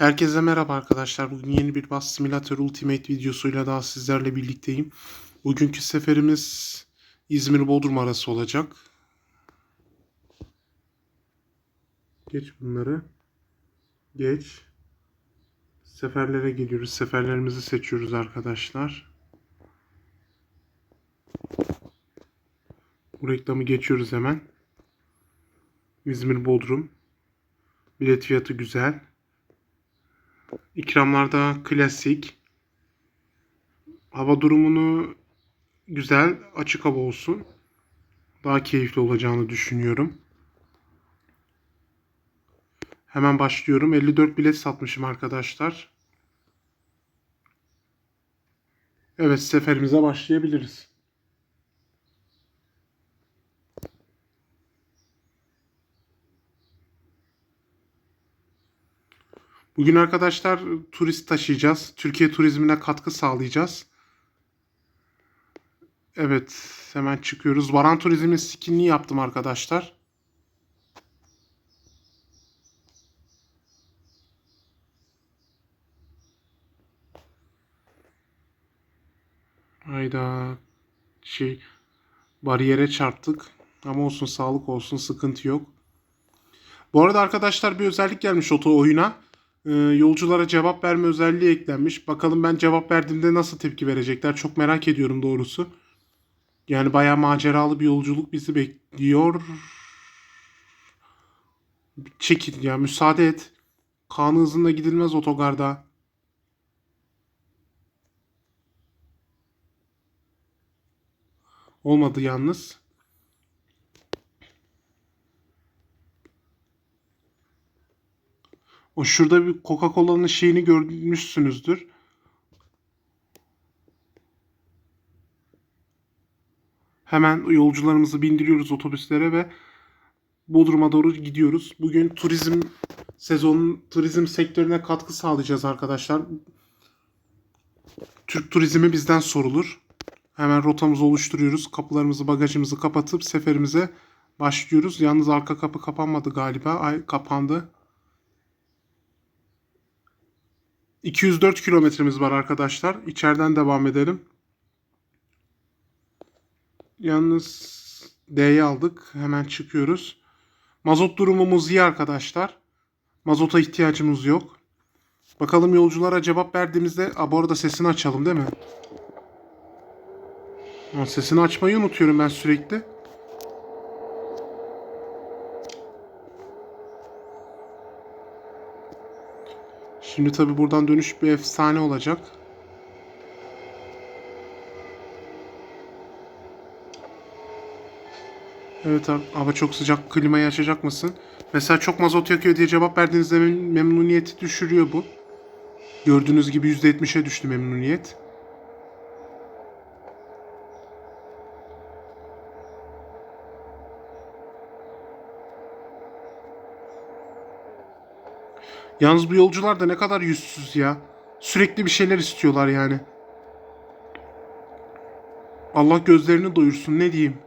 Herkese merhaba arkadaşlar. Bugün yeni bir Bus Simulator Ultimate videosuyla daha sizlerle birlikteyim. Bugünkü seferimiz İzmir-Bodrum arası olacak. Geç bunları. Geç. Seferlere geliyoruz. Seferlerimizi seçiyoruz arkadaşlar. Bu reklamı geçiyoruz hemen. İzmir-Bodrum. Bilet fiyatı güzel. İkramlarda klasik. Hava durumunu güzel, açık hava olsun. Daha keyifli olacağını düşünüyorum. Hemen başlıyorum. 54 bilet satmışım arkadaşlar. Evet, seferimize başlayabiliriz. Bugün arkadaşlar turist taşıyacağız. Türkiye turizmine katkı sağlayacağız. Evet, hemen çıkıyoruz. Varan Turizm'in skinini yaptım arkadaşlar. Hayda. Şey bariyere çarptık. Ama olsun sağlık olsun sıkıntı yok. Bu arada arkadaşlar bir özellik gelmiş oto oyuna. Ee, yolculara cevap verme özelliği eklenmiş. Bakalım ben cevap verdiğimde nasıl tepki verecekler. Çok merak ediyorum doğrusu. Yani bayağı maceralı bir yolculuk bizi bekliyor. Çekil ya müsaade et. Kanı hızında gidilmez otogarda. Olmadı yalnız. O şurada bir Coca-Cola'nın şeyini görmüşsünüzdür. Hemen yolcularımızı bindiriyoruz otobüslere ve Bodrum'a doğru gidiyoruz. Bugün turizm sezonun turizm sektörüne katkı sağlayacağız arkadaşlar. Türk turizmi bizden sorulur. Hemen rotamızı oluşturuyoruz. Kapılarımızı, bagajımızı kapatıp seferimize başlıyoruz. Yalnız arka kapı kapanmadı galiba. Ay kapandı. 204 kilometremiz var arkadaşlar. İçeriden devam edelim. Yalnız D'yi aldık. Hemen çıkıyoruz. Mazot durumumuz iyi arkadaşlar. Mazota ihtiyacımız yok. Bakalım yolculara cevap verdiğimizde... Aa, bu arada sesini açalım değil mi? Sesini açmayı unutuyorum ben sürekli. Şimdi tabi buradan dönüş bir efsane olacak. Evet abi hava çok sıcak klimayı açacak mısın? Mesela çok mazot yakıyor diye cevap verdiğinizde mem- memnuniyeti düşürüyor bu. Gördüğünüz gibi %70'e düştü memnuniyet. Yalnız bu yolcular da ne kadar yüzsüz ya. Sürekli bir şeyler istiyorlar yani. Allah gözlerini doyursun ne diyeyim.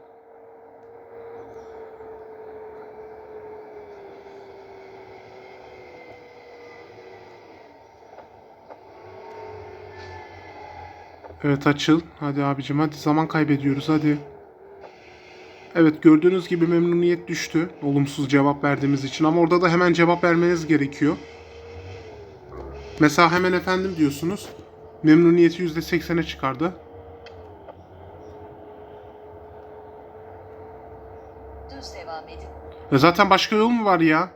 Evet açıl. Hadi abicim hadi zaman kaybediyoruz hadi. Evet gördüğünüz gibi memnuniyet düştü. Olumsuz cevap verdiğimiz için ama orada da hemen cevap vermeniz gerekiyor. Mesela hemen efendim diyorsunuz. Memnuniyeti %80'e çıkardı. Düz devam edin. Ya zaten başka yol mu var ya?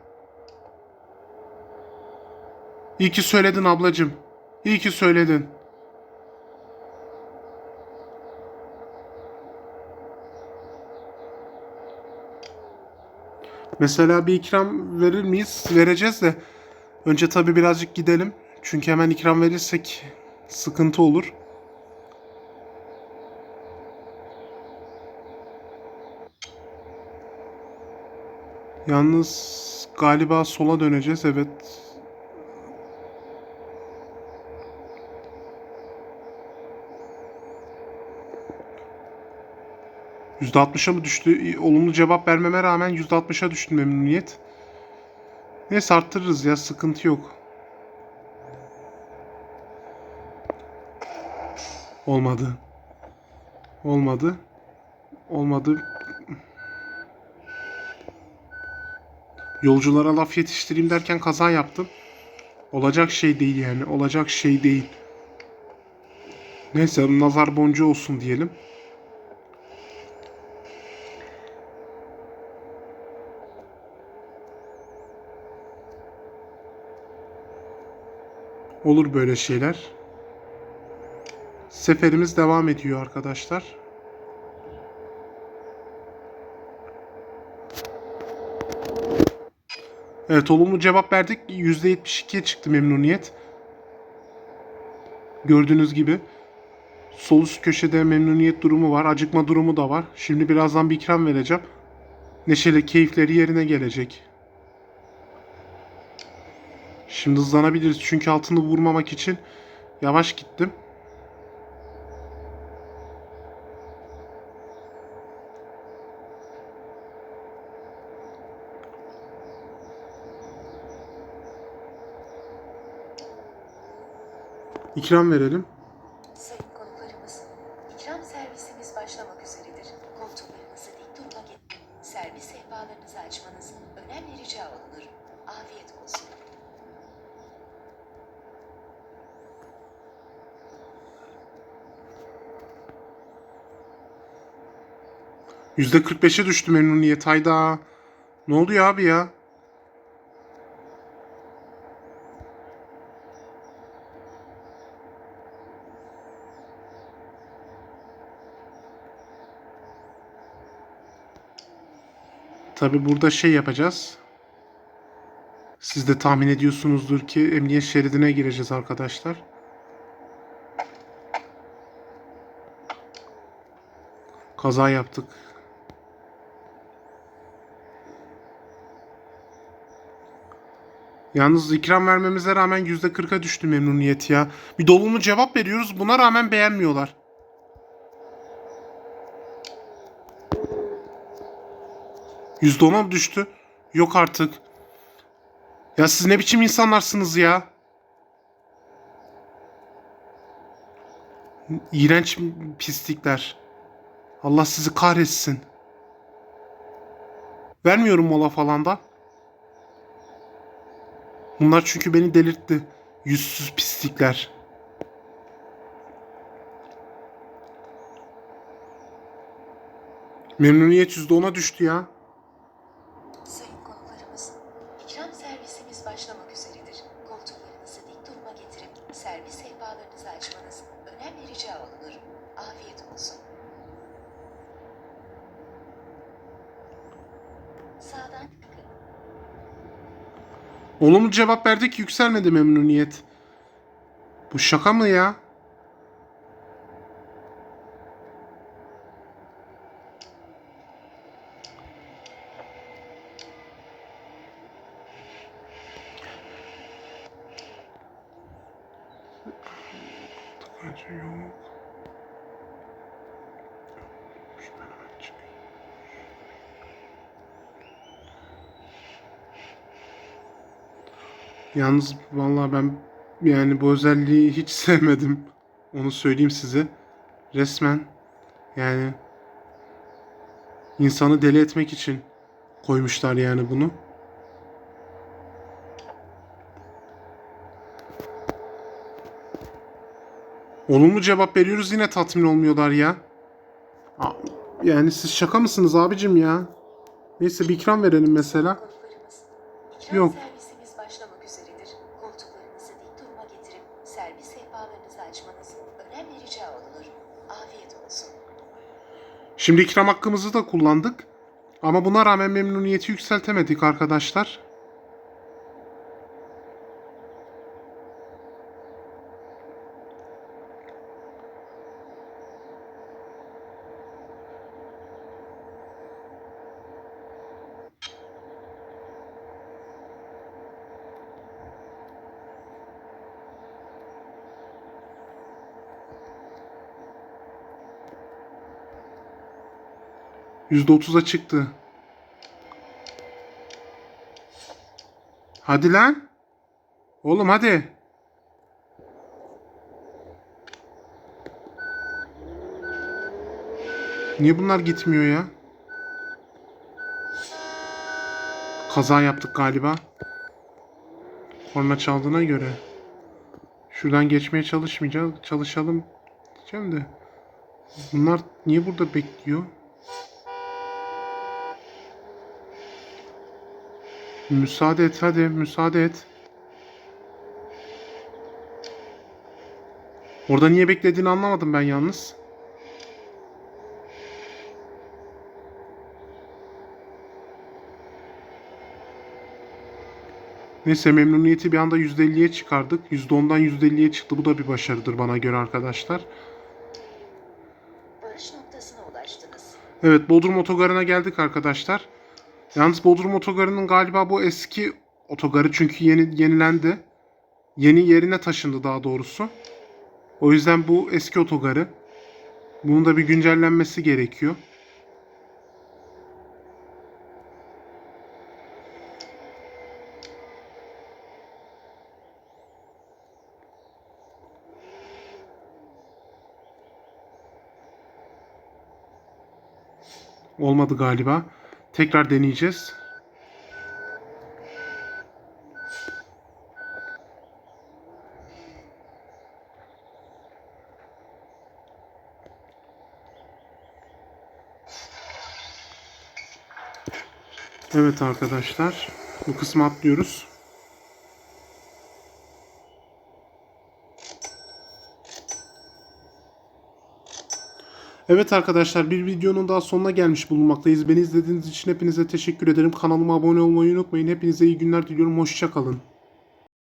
İyi ki söyledin ablacım. İyi ki söyledin. Mesela bir ikram verir miyiz? Vereceğiz de. Önce tabii birazcık gidelim. Çünkü hemen ikram verirsek sıkıntı olur. Yalnız galiba sola döneceğiz. Evet. %60'a mı düştü? Olumlu cevap vermeme rağmen %60'a düştü memnuniyet. Neyse arttırırız ya sıkıntı yok. Olmadı. Olmadı. Olmadı. Yolculara laf yetiştireyim derken kaza yaptım. Olacak şey değil yani. Olacak şey değil. Neyse nazar boncuğu olsun diyelim. Olur böyle şeyler. Seferimiz devam ediyor arkadaşlar. Evet olumlu cevap verdik. %72'ye çıktı memnuniyet. Gördüğünüz gibi. Sol üst köşede memnuniyet durumu var. Acıkma durumu da var. Şimdi birazdan bir ikram vereceğim. Neşeli keyifleri yerine gelecek. Şimdi hızlanabiliriz. Çünkü altını vurmamak için yavaş gittim. İkram verelim. Sayın konuklarımız, ikram servisimiz başlamak üzeredir. Koltuklarınızı dik duruma getirin. Servis sehpalarınızı açmanız önemli rica olunur. Afiyet olsun. %45'e düştü memnuniyet. Hayda. Ne oluyor abi ya? Tabi burada şey yapacağız. Siz de tahmin ediyorsunuzdur ki emniyet şeridine gireceğiz arkadaşlar. Kaza yaptık. Yalnız ikram vermemize rağmen %40'a düştü memnuniyet ya. Bir dolumlu cevap veriyoruz buna rağmen beğenmiyorlar. %10'a mı düştü? Yok artık. Ya siz ne biçim insanlarsınız ya? İğrenç pislikler. Allah sizi kahretsin. Vermiyorum mola falan da. Bunlar çünkü beni delirtti. Yüzsüz pislikler. Memnuniyet %10'a düştü ya. Sayın konuklarımız, ikram servisimiz başlamak üzeredir. Koltuklarınızı dik duruma getirip servis sehpalarınızı açmanız önemli rica olunur. Afiyet olsun. Sağdan çıkın. Olumlu cevap verdik yükselmedi memnuniyet. Bu şaka mı ya? Yok. Şuradan hemen çıkayım. Yalnız vallahi ben yani bu özelliği hiç sevmedim. Onu söyleyeyim size. Resmen yani insanı deli etmek için koymuşlar yani bunu. Olumlu cevap veriyoruz yine tatmin olmuyorlar ya. Yani siz şaka mısınız abicim ya? Neyse bir ikram verelim mesela. Yok. servisimiz başlamak üzeredir. Koltuklarınızı dik duruma getirip servis sehpalarınızı açmanız önemli rica olunur. Afiyet olsun. Şimdi ikram hakkımızı da kullandık. Ama buna rağmen memnuniyeti yükseltemedik arkadaşlar. %30'a çıktı. Hadi lan. Oğlum hadi. Niye bunlar gitmiyor ya? Kaza yaptık galiba. Korna çaldığına göre. Şuradan geçmeye çalışmayacağız. Çalışalım diyeceğim de. Bunlar niye burada bekliyor? Müsaade et hadi müsaade et. Orada niye beklediğini anlamadım ben yalnız. Neyse memnuniyeti bir anda %50'ye çıkardık. %10'dan %50'ye çıktı. Bu da bir başarıdır bana göre arkadaşlar. Varış noktasına ulaştınız. Evet Bodrum Otogarı'na geldik arkadaşlar. Yalnız Bodrum Otogarı'nın galiba bu eski otogarı çünkü yeni yenilendi. Yeni yerine taşındı daha doğrusu. O yüzden bu eski otogarı. Bunun da bir güncellenmesi gerekiyor. Olmadı galiba. Tekrar deneyeceğiz. Evet arkadaşlar. Bu kısmı atlıyoruz. Evet arkadaşlar bir videonun daha sonuna gelmiş bulunmaktayız. Beni izlediğiniz için hepinize teşekkür ederim. Kanalıma abone olmayı unutmayın. Hepinize iyi günler diliyorum. Hoşçakalın.